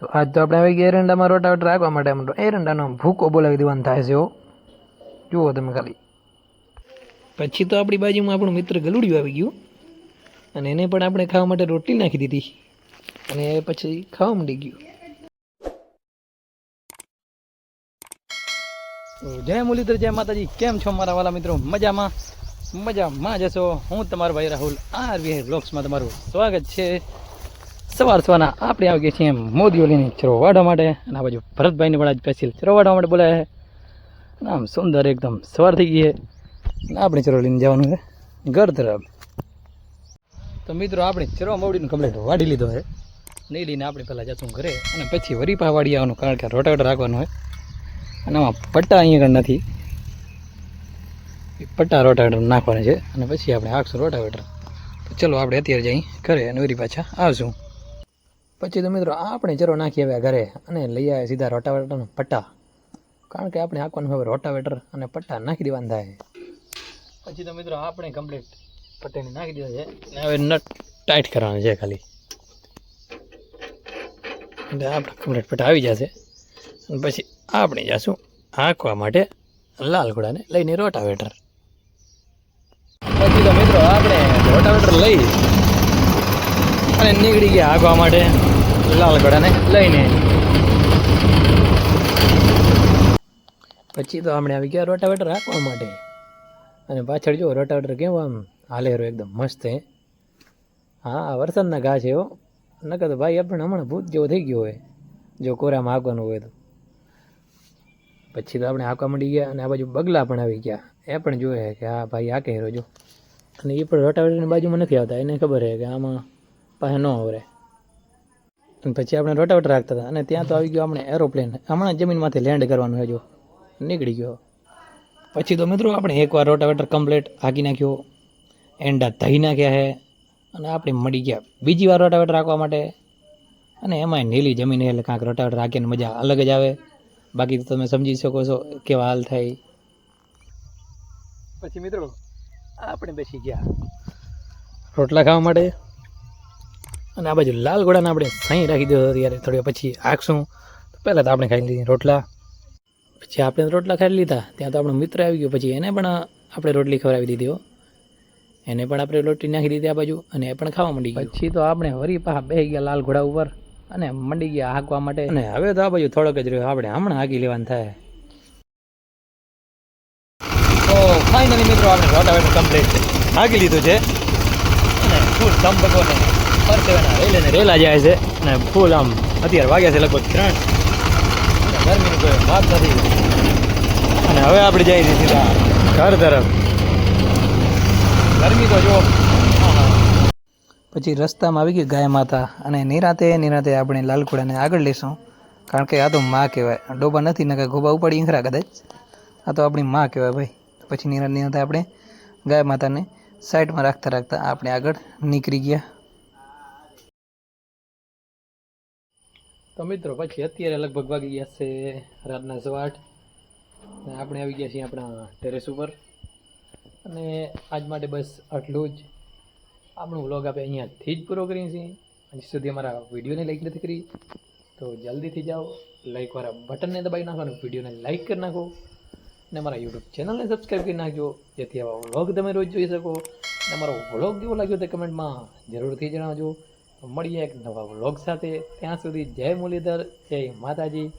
તો આજ તો આપણે આવી ગયા એરંડામાં રોટાવેટર રાખવા માટે એમ એરંડાનો ભૂકો બોલાવી દેવાનું થાય છે જુઓ તમે ખાલી. પછી તો આપણી બાજુમાં આપણું મિત્ર ગલુડિયું આવી ગયું. અને એને પણ આપણે ખાવા માટે રોટલી નાખી દીધી. અને પછી ખાવા માંડી ગયું. જય મુરલીધર, જય માતાજી. કેમ છો મારા વાલા મિત્રો? મજામાં? મજામાં જશો હું તમારો ભાઈ રાહુલ આર વી બ્લોગ્સમાં તમારું સ્વાગત છે. સવાર સવારના આપણે આવી ગયા છીએ મોદી ઓલીની ચરો વાઢવા માટે. અને આ બાજુ ભરતભાઈને પણ આજ સ્પેશિયલ ચરો માટે બોલાયા છે. આમ સુંદર એકદમ સવાર થઈ ગઈ છે. આપણે ચરોલીને જવાનું છે. ઘર તરફ તો મિત્રો, આપણે ચરો મવડીનું કમ્પ્લેટ વાઢી લીધો છે. નહીં લઈને આપણે પહેલાં જતું ઘરે. અને પછી વરીપા વાડી આવવાનું, કારણ કે રોટાવેટર રાખવાનું હોય અને આમાં પટ્ટા અહીંયા આગળ નથી. પટ્ટા રોટાવેટર નાખવાના છે. અને પછી આપણે આખશું રોટાવેટર. તો ચલો, આપણે અત્યારે જઈ ઘરે અને વરી પાછા આવશું. પછી તો મિત્રો આપણે ચરો નાખી આવ્યા ઘરે અને લઈ આવ્યા સીધા રોટાવેટરના પટ્ટા. કારણ કે આપણે આખવાનું હવે રોટાવેટર અને પટ્ટા નાખી દેવાના થાય. પછી તો મિત્રો આપણે કમ્પ્લીટ પટ્ટાને નાખી દીધા છે. હવે નટ ટાઈટ કરવાનું છે ખાલી. એટલે આપણે કમ્પ્લીટ પટ્ટા આવી જશે. અને પછી આપણે જઈશું હાંકવા માટે લાલ ઘોડાને લઈને રોટાવેટર. પછી તો મિત્રો આપણે રોટાવેટર લઈ અને નીકળી ગયા હાંકવા માટે. લાલ ઘોડાને લઈને. પછી તો આપણે આવી ગયા રોટાવેટર રાખવા માટે. અને પાછળ જો રોટાવેટર કેવું આમ હાલે રહ્યો એકદમ મસ્ત હે. હા વરસાદના ઘા છે એવો નકર તો ભાઈ આપણે હમણાં ભૂત જેવો થઈ ગયો હોય. જો કોરામાં હાંકવાનું હોય તો. પછી તો આપણે હાંકવા મળી ગયા અને આ બાજુ બગલા પણ આવી ગયા. એ પણ જોયે કે હા ભાઈ હાકે કહેરો જો. અને એ પણ રોટાવેટરની બાજુમાં નથી આવતા, એને ખબર છે કે આમાં પાસે ન આવરે. પછી આપણે રોટાવેટર રાખતા હતા. અને ત્યાં તો આવી ગયો આપણે એરોપ્લેન. હમણાં જમીનમાંથી લેન્ડ કરવાનું જો. નીકળી ગયો. પછી તો મિત્રો આપણે એકવાર રોટાવેટર કમ્પ્લેટ હાકી નાખ્યો. એંડા ધઈ નાખ્યા છે અને આપણે મળી ગયા. બીજી વાર રોટાવેટર રાખવા માટે. અને એમાંય નીલી જમીન એટલે કાંઈક રોટાવેટર રાખીને મજા અલગ જ આવે. બાકી તો તમે સમજી શકો છો કેવા હાલ થાય. પછી મિત્રો, આપણે બેસી ગયા. રોટલા ખાવા માટે. અને આ બાજુ લાલ ઘોડાને આપણે સાંઈ રાખી દીધો ત્યારે થોડી પછી આખશું. પહેલાં તો આપણે ખાઈ લીધી રોટલા. પછી આપણે રોટલા ખાઈ લીધા. ત્યાં તો આપણો મિત્ર આવી ગયો. પછી એને પણ આપણે રોટલી ખવડાવી દીધી એને પણ આપણે રોટલી નાખી દીધી આ બાજુ અને એ પણ ખાવા માંડી ગયું. પછી તો આપણે વરી પાછા બેસી ગયા લાલ ઘોડા ઉપર અને મંડી ગયા હાંકવા માટે. અને હવે તો આ બાજુ થોડોક જ રહ્યો. આપણે હમણાં હાંકી લેવાનું થાય. તો ફાઇનલી મિત્રો આપણે રોટાવેટર કમ્પ્લીટ હાકી લીધું છે. અને ફૂલ ધમપકો ને પરસેવાના રેલે અને રેલા જાય છે. અને ફૂલ આમ અત્યારે વાગ્યા છે લગભગ ત્રણ. ગરમીની કોઈ વાત નથી. અને હવે આપણે જઈએ છીએ સીધા ઘર તરફ. ગરમી તો જો પછી રસ્તામાં આવી ગઈ ગાય માતા. અને નિરાતે નિરાતે આપણે લાલકુડાને આગળ લેશું કારણ કે આ તો માં કહેવાય. ડોબા નથી ને કાંઈ ગોબા ઉપાડી ઈંખરા કદાચ. આ તો આપણી માં કહેવાય ભાઈ. પછી નિરાતે નિરાતે આપણે ગાય માતાને સાઈડમાં રાખતા રાખતા આપણે આગળ નીકળી ગયા. તો મિત્રો, પછી અત્યારે લગભગ વાગી ગયા છે રાતના સવા આઠ આપણે આવી ગયા છીએ આપણા ટેરેસ ઉપર. અને આજ માટે બસ આટલું જ. આપણું વ્લોગ આપણે અહીંયાથી જ પૂરો કરીએ છીએ. હજી સુધી અમારા વિડીયોને લાઈક નથી કરી. તો જલ્દીથી જાઓ લાઈકવાળા બટનને દબાવી નાખો અને વિડીયોને લાઈક કરી નાખો. અને અમારા યુટ્યુબ ચેનલને સબસ્ક્રાઈબ કરી નાખજો. જેથી આવા વ્લોગ તમે રોજ જોઈ શકો. અને અમારો વ્લોગ કેવો લાગ્યો તે કમેન્ટમાં જરૂરથી જણાવજો. મળીએ એક નવા વ્લોગ સાથે. ત્યાં સુધી જય મુરલીધર જય માતાજી.